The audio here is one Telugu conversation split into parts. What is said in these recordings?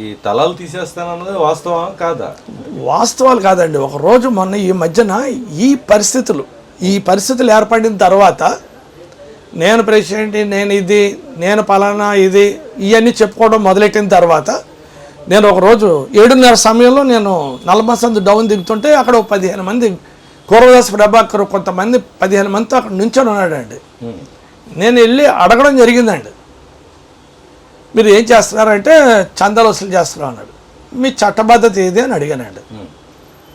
ఈ తలాలు తీసేస్తానన్నది వాస్తవం కాదా? వాస్తవాలు కాదండి. ఒక రోజు మొన్న ఈ మధ్యన ఈ పరిస్థితులు ఈ పరిస్థితులు ఏర్పడిన తర్వాత నేను ప్రెసిడెంట్ నేను ఇది నేను పలానా ఇది ఇవన్నీ చెప్పుకోవడం మొదలెట్టిన తర్వాత నేను ఒక రోజు ఏడున్నర సమయంలో నేను నలమసందు డౌన్ దిగుతుంటే అక్కడ ఒక పదిహేను మంది కూరదాస్ ప్రభాకర్ కొంతమంది పదిహేను మందితో అక్కడ నుంచొని ఉన్నాడండి. నేను వెళ్ళి అడగడం జరిగిందండి. మీరు ఏం చేస్తున్నారంటే చందాలు వసూలు చేస్తున్నారు అన్నాడు. మీ చట్టబద్ధత ఏది అని అడిగానండి. ఉమ్.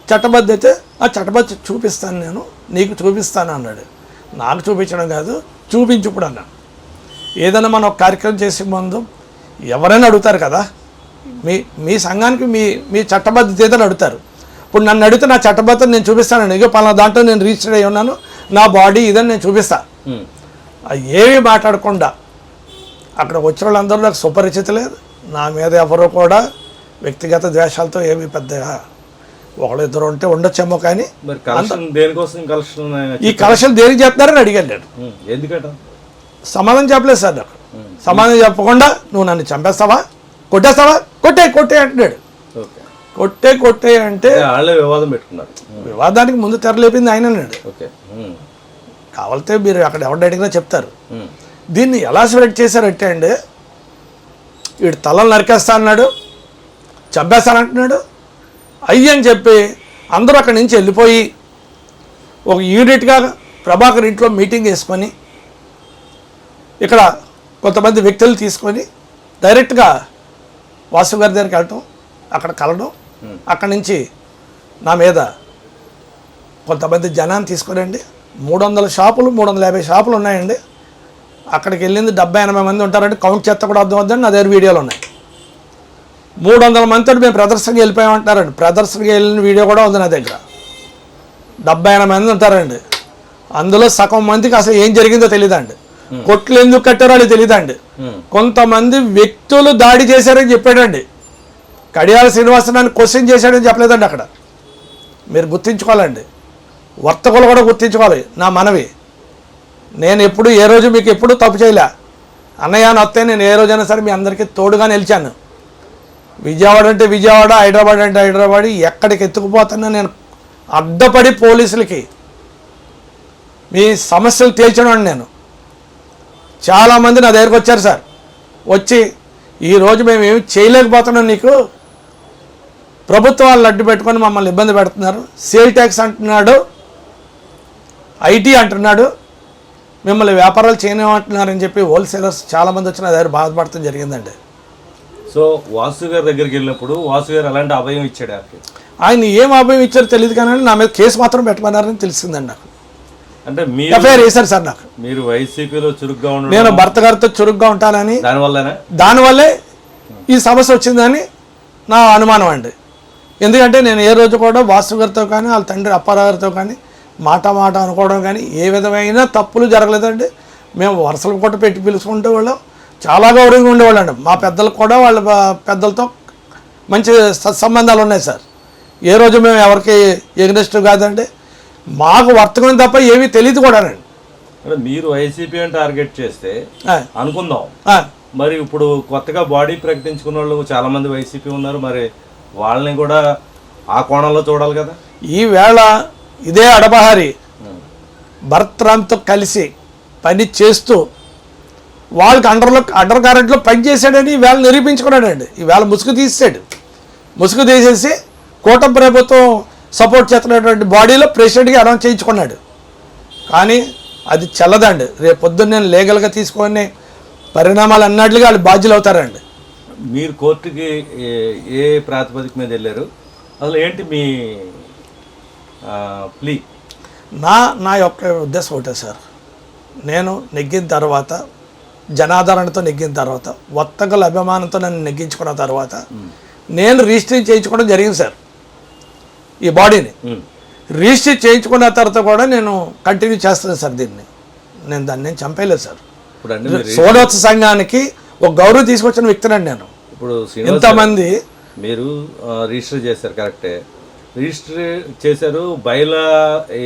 చట్టబద్ధత ఆ చట్టబద్ధత చూపిస్తాను నేను నీకు చూపిస్తాను అన్నాడు. నాకు చూపించడం కాదు చూపించు ఇప్పుడు అన్నాను ఏదైనా మనం ఒక కార్యక్రమం చేసే ముందు ఎవరైనా అడుగుతారు కదా మీ మీ సంఘానికి మీ మీ చట్టబద్ధత ఏదని అడుగుతారు. ఇప్పుడు నన్ను అడిగితే నా చట్టబద్ధత నేను చూపిస్తాను ఇక పలానా దాంట్లో నేను రిజిస్టర్ అయి ఉన్నాను నా బాడీ ఇదని నేను చూపిస్తాను ఏమీ మాట్లాడకుండా అక్కడ వచ్చిన వాళ్ళందరూ నాకు సుపరిచితులే నా మీద ఎవరు కూడా వ్యక్తిగత ద్వేషాలతో ఏమీ పెద్దగా ఒకళ్ళిద్దరు ఉంటే ఉండొచ్చేమో కానీ ఈ కలెక్షన్ దేనికి చెప్తారని అడిగాను నేను. ఎందుకట? సమాధానం చెప్పలేదు సార్ నాకు. సమాధానం చెప్పకుండా నువ్వు నన్ను చంపేస్తావా? కొట్టేస్తావా? కొట్టే కొట్టే అంటున్నాడు. కొట్టే కొట్టే అంటే వివాదం పెట్టుకున్నారు. వివాదానికి ముందు తెరలేపింది ఆయనన్నాడు ఓకే. ఉమ్. కావాలితే మీరు అక్కడ ఎవరిని అడిగినా చెప్తారు. దీన్ని ఎలా సెలెక్ట్ చేశారంటే అండి వీడు తలలు నరికేస్తా అన్నాడు చంపేస్తానంటున్నాడు. అయ్యని చెప్పి అందరూ అక్కడి నుంచి వెళ్ళిపోయి ఒక యూనిట్గా ప్రభాకర్ ఇంట్లో మీటింగ్ వేసుకొని ఇక్కడ కొంతమంది వ్యక్తులు తీసుకొని డైరెక్ట్గా వాసు గారి దగ్గరికి వెళ్ళటం అక్కడ కలడం అక్కడి నుంచి నా మీద కొంతమంది జనాన్ని తీసుకురండి. మూడు వందల షాపులు మూడు వందల యాభై షాపులు ఉన్నాయండి. అక్కడికి వెళ్ళింది డెబ్బై ఎనభై మంది ఉంటారంటే కౌంట్ చేత కూడా అర్థం అవుతుందని నా దగ్గర వీడియోలు ఉన్నాయి. మూడు వందల మందితో మేము ప్రదర్శనకి వెళ్ళిపోయామంటున్నారండి ప్రదర్శనకి వెళ్ళిన వీడియో కూడా ఉంది నా దగ్గర. డెబ్బై ఎనభై మంది ఉంటారండి. అందులో సగం మందికి అసలు ఏం జరిగిందో తెలియదండి కొట్లు ఎందుకు కట్టారో అది తెలియదండి. కొంతమంది వ్యక్తులు దాడి చేశారని చెప్పాడండి. కడియాల శ్రీనివాసనాన్ని క్వశ్చన్ చేశాడని చెప్పలేదండి అక్కడ. మీరు గుర్తించుకోవాలండి. వర్తకులు కూడా గుర్తించుకోవాలి. నా మనవి. నేను ఎప్పుడు ఏ రోజు మీకు ఎప్పుడు తప్పు చేయలే. అన్నయ్య అని వస్తే నేను ఏ రోజైనా సరే మీ అందరికీ తోడుగా నిలిచాను. విజయవాడ అంటే విజయవాడ హైదరాబాద్ అంటే హైదరాబాద్ ఎక్కడికి ఎత్తుకుపోతున్నా నేను అడ్డపడి పోలీసులకి మీ సమస్యలు తేల్చడం నేను. చాలామంది నా దగ్గరకు వచ్చారు సార్. వచ్చి ఈరోజు మేము ఏమి చేయలేకపోతున్నాం నీకు. ప్రభుత్వాలు లడ్డు అడ్డు పెట్టుకొని మమ్మల్ని ఇబ్బంది పెడుతున్నారు. సేల్ ట్యాక్స్ అంటున్నాడు. ఐటీ అంటున్నాడు. మిమ్మల్ని వ్యాపారాలు చేయనివ్వమంటున్నారని చెప్పి హోల్సేలర్స్ చాలామంది వచ్చి నా దగ్గర బాధపడటం జరిగిందండి. సో వాసు గారి దగ్గరికి వెళ్ళినప్పుడు వాసు గారు ఎలాంటి అభయం ఇచ్చాడు ఆయన ఏం అభయం ఇచ్చారో తెలియదు కానీ నా మీద కేసు మాత్రం పెట్టమన్నారని తెలిసిందండి నాకు. అంటే మీరు ఎఫ్ఐఆర్ వేశారు సార్ నాకు. మీరు వైసీపీలో చురుగ్గా ఉండడం నేను భర్త గారితో చురుగ్గా ఉంటానని దానివల్లనే? దానివల్లే ఈ సమస్య వచ్చిందని నా అనుమానం అండి. ఎందుకంటే నేను ఏ రోజు కూడా వాసు గారితో కానీ వాళ్ళ తండ్రి అప్పారావు గారితో కానీ మాట మాట అనుకోవడం కానీ ఏ విధమైన తప్పులు జరగలేదండి. మేము వరుసలు కూడా పెట్టి పిలుచుకుంటే వాళ్ళం. చాలా గౌరవంగా ఉండేవాళ్ళండి. మా పెద్దలకు కూడా వాళ్ళ పెద్దలతో మంచి సత్సంబంధాలు ఉన్నాయి సార్. ఏ రోజు మేము ఎవరికి ఎగ్నెస్ట్ కాదండి. మాకు వర్తకం తప్ప ఏమీ తెలియదు కూడానండి. మీరు వైసీపీ అని టార్గెట్ చేస్తే అనుకుందాం. మరి ఇప్పుడు కొత్తగా బాడీ ప్రకటించుకున్న వాళ్ళు చాలా మంది వైసీపీ ఉన్నారు. మరి వాళ్ళని కూడా ఆ కోణంలో చూడాలి కదా. ఈ వేళ ఇదే అడబహారి. భరత్రామ్తో కలిసి పని చేస్తూ వాళ్ళకి అండర్లో అండర్ కరెంట్లో పని చేశాడని ఈవేళ నిరూపించుకున్నాడండి. ఈవేళ ముసుగు తీసాడు ముసుగు తీసేసి కూటమి ప్రభుత్వం సపోర్ట్ చేస్తున్నటువంటి బాడీలో ప్రెసిడెంట్గా అనౌన్స్ చేయించుకున్నాడు. కానీ అది చల్లదండి. రేపు పొద్దున్న నేను లీగల్గా తీసుకొని పరిణామాలు అన్నట్లుగా వాళ్ళు బాధ్యులు అవుతారండి. మీరు కోర్టుకి ఏ ప్రాతిపదిక మీద వెళ్ళారు? అసలు ఏంటి మీ ప్లీ. నా నా యొక్క ఉద్దేశం ఒకటే సార్. నేను నెగ్గిన తర్వాత జనాదరణతో నెగ్గిన తర్వాత వర్తకుల అభిమానంతో నన్ను నెగ్గించుకున్న తర్వాత నేను రిజిస్టర్ చేయించుకోవడం జరిగింది సార్. ఈ బాడీని. రిజిస్టర్ చేయించుకున్న తర్వాత కూడా నేను కంటిన్యూ చేస్తున్నాను సార్ దీన్ని. నేను దాన్ని నేను చంపేయలేదు సార్. సోదోత్సవ సంఘానికి ఒక గౌరవం తీసుకొచ్చిన వ్యక్తినండి నేను. ఇప్పుడు ఇంతమంది మీరు రిజిస్టర్ చేశారు కరెక్టే. రిజిస్టర్ చేశారు. బయలా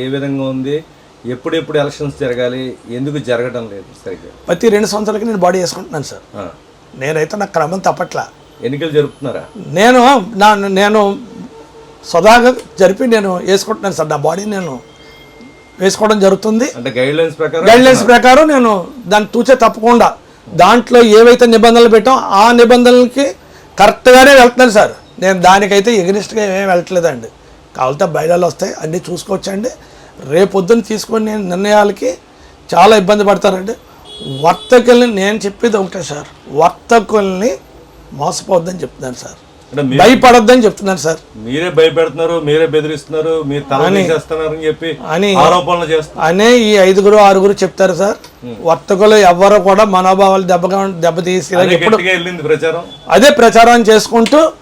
ఏ విధంగా ఉంది? ఎప్పుడెప్పుడు ఎలక్షన్స్ జరగాలి? ఎందుకు జరగడం లేదు సరిగ్గా? ప్రతి రెండు సంవత్సరాలకి నేను బాడీ వేసుకుంటున్నాను సార్. నేనైతే నా క్రమం తప్పట్లా. ఎన్నికలు జరుపుతున్నారా? నేను నా నేను స్వదాగా జరిపి నేను వేసుకుంటున్నాను సార్. నా బాడీ నేను వేసుకోవడం జరుగుతుంది. అంటే గైడ్ లైన్స్ ప్రకారం గైడ్ లైన్స్ ప్రకారం నేను దాన్ని తూచే తప్పకుండా. దాంట్లో ఏవైతే నిబంధనలు పెట్టాం ఆ నిబంధనలకి కరెక్ట్గానే వెళ్తున్నాను సార్. నేను దానికైతే ఎగ్నిస్ట్గా ఏమీ వెళ్ళట్లేదండి. కావాలంటే బయలాలు వస్తాయి. అన్నీ చూసుకోవచ్చండి. రేపొద్దున తీసుకొని నిర్ణయాలకి చాలా ఇబ్బంది పడతారండి. వర్తకుల్ని నేను చెప్పేది ఒకటే సార్. వర్తకుల్ని మోసపోవద్దని చెప్తున్నాను సార్. భయపడొద్దని చెప్తున్నాను సార్. మీరే భయపెడుతున్నారు మీరే బెదిరిస్తున్నారు మీరు చెప్పి అని ఆరోపణలు అనే ఈ ఐదుగురు ఆరుగురు చెప్తారు సార్. వర్తకులు ఎవ్వరు కూడా మనోభావాలు దెబ్బగా దెబ్బతీసి అదే ప్రచారం. అదే ప్రచారం చేసుకుంటూ.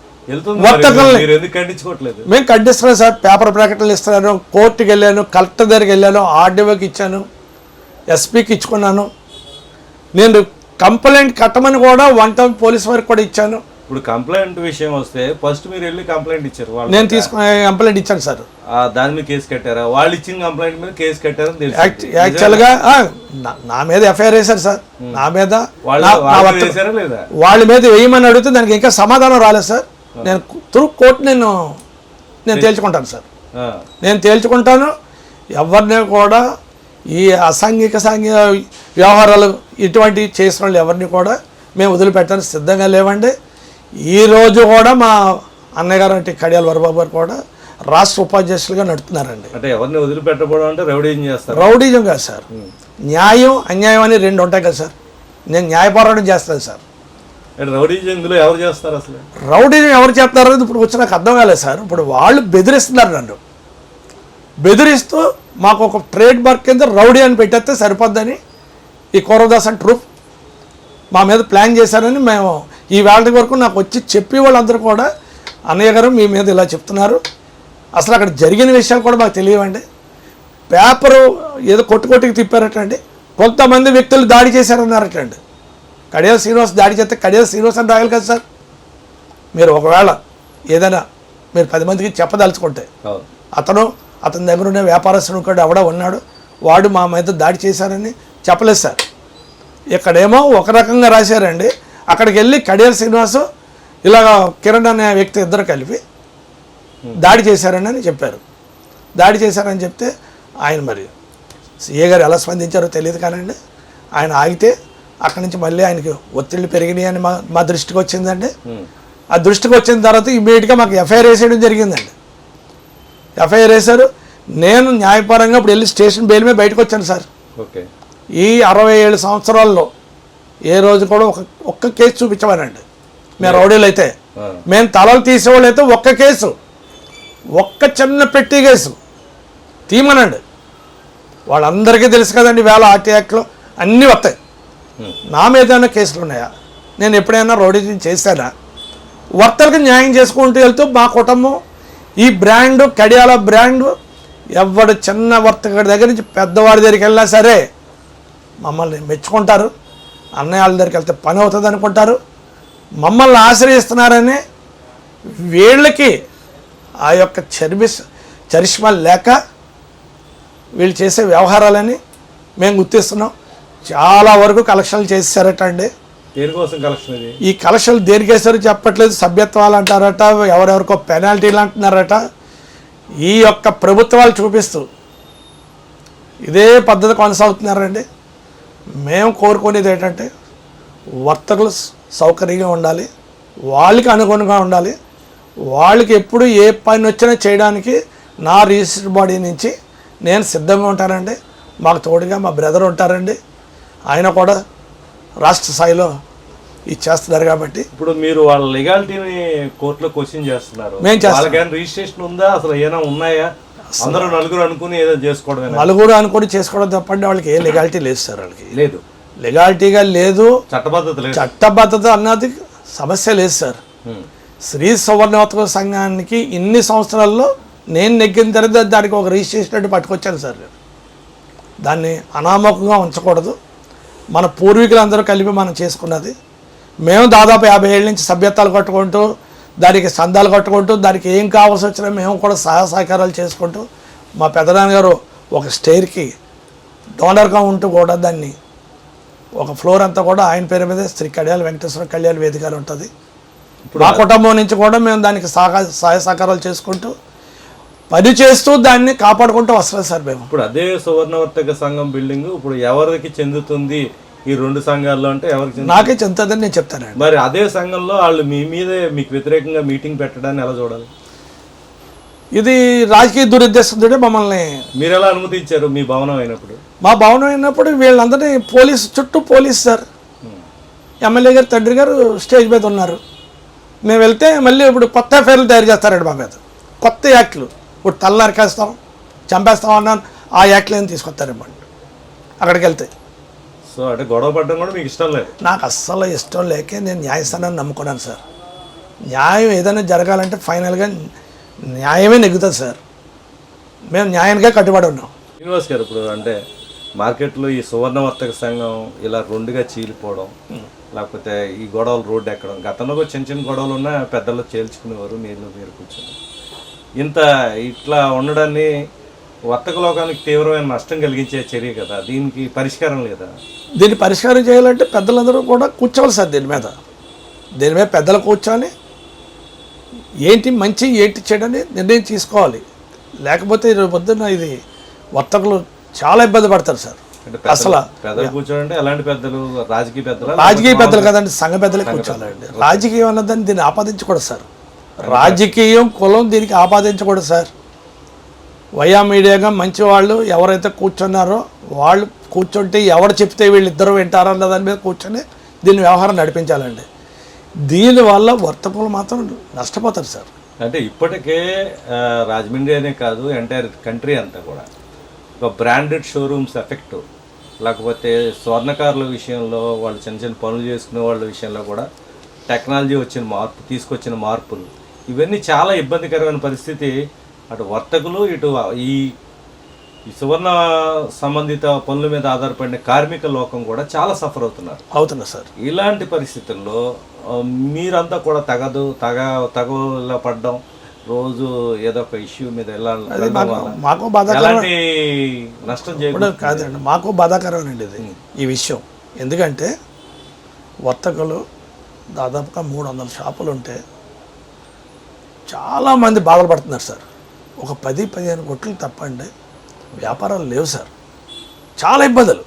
వర్తకుల్ని. మేము ఖండిస్తున్నాం సార్ పేపర్ ప్రకటనలు ఇస్తున్నాను కోర్టుకి వెళ్ళాను కలెక్టర్ దగ్గరికి వెళ్ళాను ఆర్డీఓకి ఇచ్చాను ఎస్పీకి ఇచ్చుకున్నాను. నేను కంప్లైంట్ కట్టమని కూడా వన్ టౌన్ పోలీస్ వారికి కూడా ఇచ్చాను. ఇప్పుడు కంప్లైంట్ విషయం వస్తే ఫస్ట్ మీరు వెళ్ళి కంప్లైంట్ ఇచ్చారు వాళ్ళు నేను తీసుకుని కంప్లైంట్ ఇచ్చాను సార్. దాని మీద కేసు కట్టారా? వాళ్ళు ఇచ్చిన కంప్లైంట్ మీద కేసు కట్టారని తెలుసు. యాక్చువల్గా నా- మీద ఎఫ్ఐఆర్ వేశారు సార్. నా మీద వాళ్ళ మీద వేయమని అడిగితే దానికి ఇంకా సమాధానం రాలేదు సార్. నేను త్రూ కోర్టు నేను నేను తేల్చుకుంటాను సార్. నేను తేల్చుకుంటాను. ఎవరిని కూడా ఈ అసాంఘిక సాంఘిక వ్యవహారాలు ఇటువంటి చేసిన వాళ్ళు ఎవరిని కూడా మేము వదిలిపెట్టడానికి సిద్ధంగా లేవండి. ఈ రోజు కూడా మా అన్నయ్య గారు అంటే కడియాల వరబాబు గారు కూడా రాష్ట్ర ఉపాధ్యక్షులుగా నడుపుతున్నారండి. అంటే ఎవరిని వదిలిపెట్టబోవడం అంటే రౌడీజం చేస్తారు. రౌడీజం కాదు సార్. న్యాయం అన్యాయం అని రెండు ఉంటాయి కదా సార్. నేను న్యాయ పోరాటం చేస్తాను సార్. రౌడీజం ఇందులో ఎవరు చేస్తారు అసలు? రౌడీజం ఎవరు చేస్తారో ఇప్పుడు వచ్చి నాకు అర్థం కాలేదు సార్. ఇప్పుడు వాళ్ళు బెదిరిస్తున్నారు నన్ను. బెదిరిస్తూ మాకు ఒక ట్రేడ్ మార్క్ కింద రౌడీ అని పెట్టేస్తే సరిపోద్దని ఈ కౌరవదాస్ అండ్ ట్రూప్ మా మీద ప్లాన్ చేశారని మేము ఈ వేళ వరకు నాకు వచ్చి చెప్పి వాళ్ళందరూ కూడా అన్నయ్య గారు మీ మీద ఇలా చెప్తున్నారు. అసలు అక్కడ జరిగిన విషయాలు కూడా మాకు తెలియవండి. పేపరు ఏదో కొట్టుకొట్టుకు తిప్పారటండి. కొంతమంది వ్యక్తులు దాడి చేశారన్నారటండి. కడియాల శ్రీనివాస్ దాడి చేస్తే కడియాల శ్రీనివాస్ అని రాయాలి కదా సార్? మీరు ఒకవేళ ఏదైనా మీరు పది మందికి చెప్పదలుచుకుంటే అతను అతని దగ్గర ఉన్న వ్యాపారస్తుడు కూడా ఎవడో ఉన్నాడు వాడు మా మీద దాడి చేశారని చెప్పలేదు సార్. ఇక్కడేమో ఒక రకంగా రాశారండి. అక్కడికి వెళ్ళి కడియాల శ్రీనివాసు ఇలా కిరణ్ అనే వ్యక్తి ఇద్దరు కలిపి దాడి చేశారని అని చెప్పారు. దాడి చేశారని చెప్తే ఆయన మరి సీఏ గారు ఎలా స్పందించారో తెలియదు కానండి. ఆయన ఆగితే అక్కడి నుంచి మళ్ళీ ఆయనకి ఒత్తిళ్ళు పెరిగినాయి అని మా మా దృష్టికి వచ్చిందండి. ఆ దృష్టికి వచ్చిన తర్వాత ఇమీడియట్గా మాకు ఎఫ్ఐఆర్ వేసేయడం జరిగిందండి. ఎఫ్ఐఆర్ వేశారు. నేను న్యాయపరంగా ఇప్పుడు వెళ్ళి స్టేషన్ బెయిల్ మీద బయటకు వచ్చాను సార్. ఓకే. ఈ అరవై ఏడు సంవత్సరాల్లో ఏ రోజు కూడా ఒక ఒక్క కేసు చూపించమనండి. మేము రౌడీలు అయితే. మేము తలలు తీసేవాళ్ళు అయితే ఒక్క కేసు. ఒక్క చిన్న పెట్టి కేసు. తీయమనండి. వాళ్ళందరికీ తెలుసు కదండి వేళ ఆర్టీ యాక్ట్లో అన్నీ వస్తాయి. నా మీద ఏమైనా కేసులు ఉన్నాయా? నేను ఎప్పుడైనా రౌడీజం చేశానా? వర్తలకు న్యాయం చేసుకుంటూ వెళ్తూ మా కుటుంబం ఈ బ్రాండ్ కడియాల బ్రాండ్ ఎవడు చిన్న వర్తకుడి దగ్గర నుంచి పెద్దవాడి దగ్గరికి వెళ్ళినా సరే మమ్మల్ని మెచ్చుకుంటారు. అన్నయ్య వాళ్ళ దగ్గరికి వెళ్తే పని అవుతుంది అనుకుంటారు. మమ్మల్ని ఆశ్రయిస్తున్నారని వీళ్ళకి ఆ యొక్క చర్మిస్ చరిష్మా లేక వీళ్ళు చేసే వ్యవహారాలని మేము గుర్తిస్తున్నాం. చాలా వరకు కలెక్షన్లు చేశారట అండి ఈ కలెక్షన్లు దేనికేసారో చెప్పట్లేదు సభ్యత్వాలు అంటారట ఎవరెవరికో పెనాల్టీలు అంటున్నారట. ఈ యొక్క ప్రభుత్వాలు చూపిస్తూ ఇదే పద్ధతి కొనసాగుతున్నారండి. మేము కోరుకునేది ఏంటంటే వర్తకులు సౌకర్యంగా ఉండాలి వాళ్ళకి అనుగుణంగా ఉండాలి వాళ్ళకి ఎప్పుడు ఏ పని వచ్చినా చేయడానికి నా రిజిస్టర్డ్ బాడీ నుంచి నేను సిద్ధంగా ఉంటానండి. మాకు తోడుగా మా బ్రదర్ ఉంటారండి. ఆయన కూడా రాష్ట్ర స్థాయిలో ఇది చేస్తున్నారు కాబట్టి ఇప్పుడు మీరు వాళ్ళ లెగాలిటీని కోర్టులో క్వశ్చన్ చేస్తున్నారు. మేం చేస్తున్నాం. వాళ్ళకైనా రిజిస్ట్రేషన్ ఉందా? అసలు ఏమైనా ఉన్నాయా? అందరూ నలుగురు అనుకుని ఏదో చేసుకోవడమేనా? నలుగురు అనుకొని చేసుకోవడం తప్పండి వాళ్ళకి ఏ లెగాలిటీ లేదు సార్ వాళ్ళకి. లేదు. లెగాలిటీగా లేదు. చట్టబద్ధత లేదు. చట్టబద్ధత అన్నది సమస్య లేదు సార్. శ్రీ సువర్ణవతక సంఘానికి ఇన్ని సంవత్సరాల్లో నేను నెగ్గిన తర్వాత దానికి ఒక రిజిస్ట్రేషన్ అంటే పట్టుకొచ్చాను సార్ నేను. దాన్ని అనామకంగా ఉంచకూడదు. మన పూర్వీకులందరూ కలిపి మనం చేసుకున్నది. మేము దాదాపు యాభై ఏళ్ళ నుంచి సభ్యత్వాలు కట్టుకుంటూ దానికి సందాలు కట్టుకుంటూ దానికి ఏం కావాల్సి వచ్చినా మేము కూడా సహాయ సహకారాలు చేసుకుంటూ మా పెద్దనాన్నగారు ఒక స్టేర్కి డోనర్గా ఉంటూ కూడా దాన్ని ఒక ఫ్లోర్ అంతా కూడా ఆయన పేరు మీద శ్రీ కళ్యాణ వెంకటేశ్వర కళ్యాణ వేదికలు ఉంటుంది. మా కుటుంబం నుంచి కూడా మేము దానికి సహకార సహాయ సహకారాలు చేసుకుంటూ పని చేస్తూ దాన్ని కాపాడుకుంటూ వస్తున్నాం సార్ మేము. ఇప్పుడు అదే సువర్ణవర్తక సంఘం బిల్డింగ్ ఇప్పుడు ఎవరికి చెందుతుంది? ఈ రెండు సంఘాల్లో అంటే ఎవరికి నాకే చెందుతుందని నేను చెప్తానండి మరి అదే సంఘంలో వాళ్ళు మీ మీదే మీకు వ్యతిరేకంగా మీటింగ్ పెట్టడాన్ని ఎలా చూడాలి? ఇది రాజకీయ దురుద్దేశంతో మమ్మల్ని మీరు ఎలా అనుమతించారు మీ భవనం అయినప్పుడు? మా భవనం అయినప్పుడు వీళ్ళందరినీ పోలీసు చుట్టూ పోలీస్ సార్. ఎమ్మెల్యే గారు తండ్రి గారు స్టేజ్ మీద ఉన్నారు. మేము వెళ్తే మళ్ళీ ఇప్పుడు కొత్త ఎఫ్ఐఆర్లు తయారు చేస్తారండి మా మీద. కొత్త యాక్ట్లు. ఇప్పుడు తల నరికేస్తాం చంపేస్తాం అన్నాను ఆ యాక్ట్లు ఏం తీసుకొస్తారేమండి అక్కడికి వెళ్తే. సో అంటే గొడవ పడడం కూడా మీకు ఇష్టం లేదు? నాకు అస్సలు ఇష్టం లేకే నేను న్యాయస్థానాన్ని నమ్ముకున్నాను సార్. న్యాయం ఏదైనా జరగాలంటే ఫైనల్గా న్యాయమే నెగ్గుతుంది సార్. మేము న్యాయానికే కట్టుబడి ఉన్నాం. శ్రీనివాస్ గారు ఇప్పుడు అంటే మార్కెట్లో ఈ సువర్ణవర్తక సంఘం ఇలా రెండుగా చీలిపోవడం లేకపోతే ఈ గొడవలు రోడ్డు ఎక్కడం గతంలో చిన్న చిన్న గొడవలు ఉన్నా పెద్దలు చేల్చుకునేవారు మీరు మీరు కూర్చొని. ఇంత ఇట్లా ఉండడాన్ని వర్తక లోకానికి తీవ్రమైన నష్టం కలిగించే చర్య కదా. దీనికి పరిష్కారం లేదా? దీన్ని పరిష్కారం చేయాలంటే పెద్దలందరూ కూడా కూర్చోవాలి సార్ దీని మీద. దీని మీద పెద్దలు కూర్చొని ఏంటి మంచి ఏంటి చెడని నిర్ణయం తీసుకోవాలి. లేకపోతే రేపు పొద్దున్న ఇది వర్తకులు చాలా ఇబ్బంది పడతారు సార్. అసలు కూర్చోడంటే ఎలాంటి పెద్దలు? రాజకీయ పెద్దలు? రాజకీయ పెద్దలు కదండి సంఘ పెద్దలే. కూర్చోవాలండి. రాజకీయం అన్నదాన్ని దీన్ని ఆపాదించకూడదు సార్. రాజకీయం కులం దీనికి ఆపాదించకూడదు సార్. వయా మీడియాగా మంచి వాళ్ళు ఎవరైతే కూర్చున్నారో వాళ్ళు కూర్చుంటే ఎవరు చెప్తే వీళ్ళిద్దరూ వింటారన్న దాని మీద కూర్చొని దీని వ్యవహారం నడిపించాలండి. దీనివల్ల వర్తకులు మాత్రం నష్టపోతారు సార్. అంటే ఇప్పటికే రాజమండ్రి అనే కాదు ఎంటైర్ కంట్రీ అంతా కూడా ఒక బ్రాండెడ్ షోరూమ్స్ ఎఫెక్ట్ లేకపోతే స్వర్ణకారుల విషయంలో వాళ్ళు చిన్న చిన్న పనులు చేసుకునే వాళ్ళ విషయంలో కూడా టెక్నాలజీ వచ్చిన మార్పు తీసుకొచ్చిన మార్పులు ఇవన్నీ చాలా ఇబ్బందికరమైన పరిస్థితి. అటు వర్తకులు ఇటు ఈ సువర్ణ సంబంధిత పనుల మీద ఆధారపడిన కార్మిక లోకం కూడా చాలా సఫర్ అవుతున్నారు. అవుతున్నా సార్. ఇలాంటి పరిస్థితుల్లో మీరంతా కూడా తగదు తగ తగలా పడ్డం రోజు ఏదో ఒక ఇష్యూ మీద వెళ్ళాలి మాకు నష్టం చేయకూడదు. కాదండి మాకు బాధాకరమేనండి ఇది ఈ విషయం. ఎందుకంటే వర్తకులు దాదాపుగా మూడు వందల షాపులు ఉంటే చాలామంది బాధలు పడుతున్నారు సార్. ఒక పది పదిహేను కొట్లు తప్పండి. వ్యాపారాలు లేవు సార్. చాలా ఇబ్బందులు.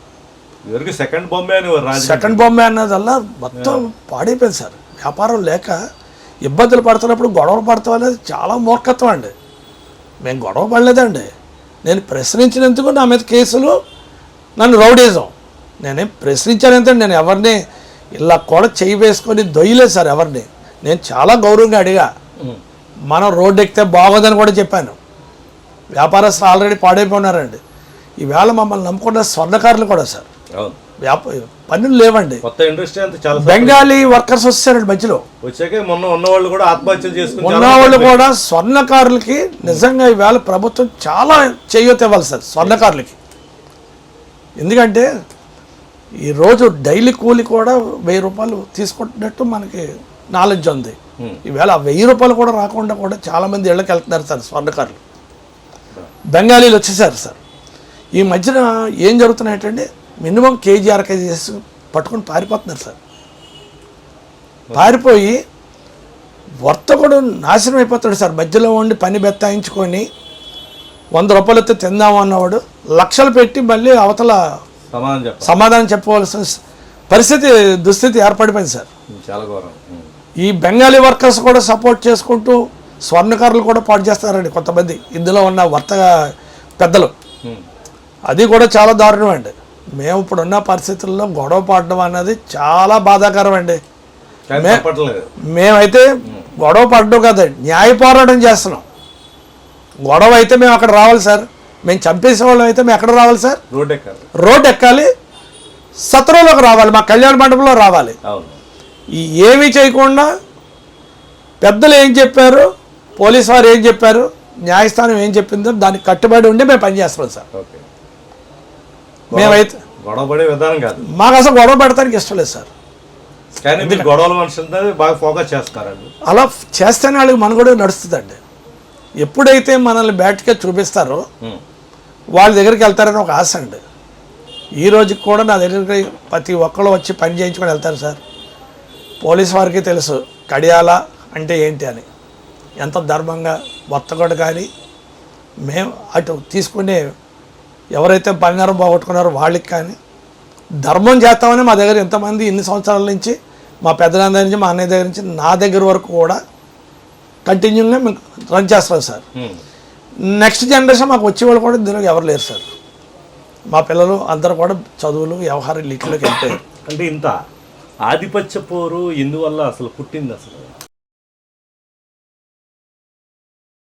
సెకండ్ బొమ్మే సెకండ్ బొమ్మే అన్నదల్లా మొత్తం పాడైపోయింది సార్. వ్యాపారం లేక ఇబ్బందులు పడుతున్నప్పుడు గొడవలు పడతాం అనేది చాలా మూర్ఖత్వం అండి. మేము గొడవ పడలేదండి. నేను ప్రశ్నించినందుకు నా మీద కేసులు నన్ను రౌడీజం. నేనేం ప్రశ్నించానంటే నేను ఎవరిని ఇలా కూడా చేయి వేసుకొని దొయ్యలేదు సార్ ఎవరిని. నేను చాలా గౌరవంగా అడిగా. మనం రోడ్డు ఎక్కితే బాగోదని కూడా చెప్పాను. వ్యాపారస్తులు ఆల్రెడీ పాడైపోయినారండి. ఈవేళ మమ్మల్ని నమ్ముకున్న స్వర్ణకారులు కూడా సార్. వ్యాప పనులు లేవండి. కొత్త ఇండస్ట్రీ అంతా చాలా బెంగాలీ వర్కర్స్ వచ్చారండి మధ్యలో. వచ్చాక మొన్న ఉన్న వాళ్ళు కూడా ఆత్మహత్యలు చేసుకుని ఉన్న వాళ్ళు కూడా స్వర్ణకారులకి నిజంగా ఈవేళ ప్రభుత్వం చాలా చేయూత ఇవ్వాలి సార్ స్వర్ణకారులకి. ఎందుకంటే ఈరోజు డైలీ కూలి కూడా వెయ్యి రూపాయలు తీసుకుంటున్నట్టు మనకి నాలెడ్జ్ ఉంది. ఈవేళ వెయ్యి రూపాయలు కూడా రాకుండా కూడా చాలామంది ఇళ్ళకి వెళ్తున్నారు సార్ స్వర్ణకారులు. బెంగాలీలు వచ్చేసారు సార్. ఈ మధ్యన ఏం జరుగుతున్నాయంటే మినిమం కేజీ అర కేజీ చేసి పట్టుకొని పారిపోతున్నారు సార్. పారిపోయి వర్తకుడు నాశనం అయిపోతాడు సార్. మధ్యలో ఉండి పని బెత్తాయించుకొని వంద రూపాయలు ఎత్తే తిందాము అన్నవాడు లక్షలు పెట్టి మళ్ళీ అవతల సమాధానం చెప్పవలసిన పరిస్థితి దుస్థితి ఏర్పడిపోయింది సార్. చాలా ఘోరం. ఈ బెంగాలీ వర్కర్స్ కూడా సపోర్ట్ చేసుకుంటూ స్వర్ణకారులు కూడా పాటు చేస్తారండి కొంతమంది. ఇందులో ఉన్న వర్తక పెద్దలు. అది కూడా చాలా దారుణం అండి. మేము ఇప్పుడున్న పరిస్థితుల్లో గొడవ పడడం అన్నది చాలా బాధాకరం అండి. మేమైతే గొడవ పడడం కాదండి న్యాయ పోరాటం చేస్తున్నాం. గొడవ అయితే మేము అక్కడ రావాలి సార్. మేము చంపేసే వాళ్ళం అయితే మేము ఎక్కడ రావాలి సార్? రోడ్ ఎక్కాలి. రోడ్ ఎక్కాలి. సత్రంలోకి రావాలి. మా కళ్యాణ మండపంలో రావాలి. ఏమీ చేయకుండా పెద్దలు ఏం చెప్పారు? పోలీస్ వారు ఏం చెప్పారు? న్యాయస్థానం ఏం చెప్పిందో దానికి కట్టుబడి ఉండి మేము పనిచేస్తున్నాం సార్. ఓకే. మేమైతే గొడవ పడే విధానం కాదు. మాకు అసలు గొడవ పెడతానికి ఇష్టం లేదు సార్. కానీ మీరు గొడవల మనుషులతో బాగా ఫోకస్ చేస్తారండి అలా చేస్తేనే వాళ్ళకి మనుగడ నడుస్తుందండి. ఎప్పుడైతే మనల్ని బ్యాట్గా చూపిస్తారో. వాళ్ళ దగ్గరికి వెళ్తారని ఒక ఆశ అండి. ఈ రోజుకి కూడా నా దగ్గరికి ప్రతి ఒక్కళ్ళు వచ్చి పని చేయించుకొని వెళ్తారు సార్. పోలీస్ వారికి తెలుసు కడియాల అంటే ఏంటి అని. ఎంత ధర్మంగా వర్తకుడు కానీ మేము అటు తీసుకునే ఎవరైతే బంగారం పోగొట్టుకున్నారో వాళ్ళకి కానీ ధర్మం చేస్తామని మా దగ్గర ఎంతమంది ఇన్ని సంవత్సరాల నుంచి మా పెద్దనాన్న దగ్గర నుంచి మా అన్నయ్య దగ్గర నుంచి నా దగ్గర వరకు కూడా కంటిన్యూగా మేము రన్ చేస్తాం సార్. నెక్స్ట్ జనరేషన్ మాకు వచ్చేవాళ్ళు కూడా ఇందులో ఎవరు లేరు సార్. మా పిల్లలు అందరూ కూడా చదువులు వ్యవహార లీట్లోకి వెళ్ళిపోయారు. అంటే ఇంత ఆధిపత్య పోరు ఎందువల్ల అసలు పుట్టింది అసలు?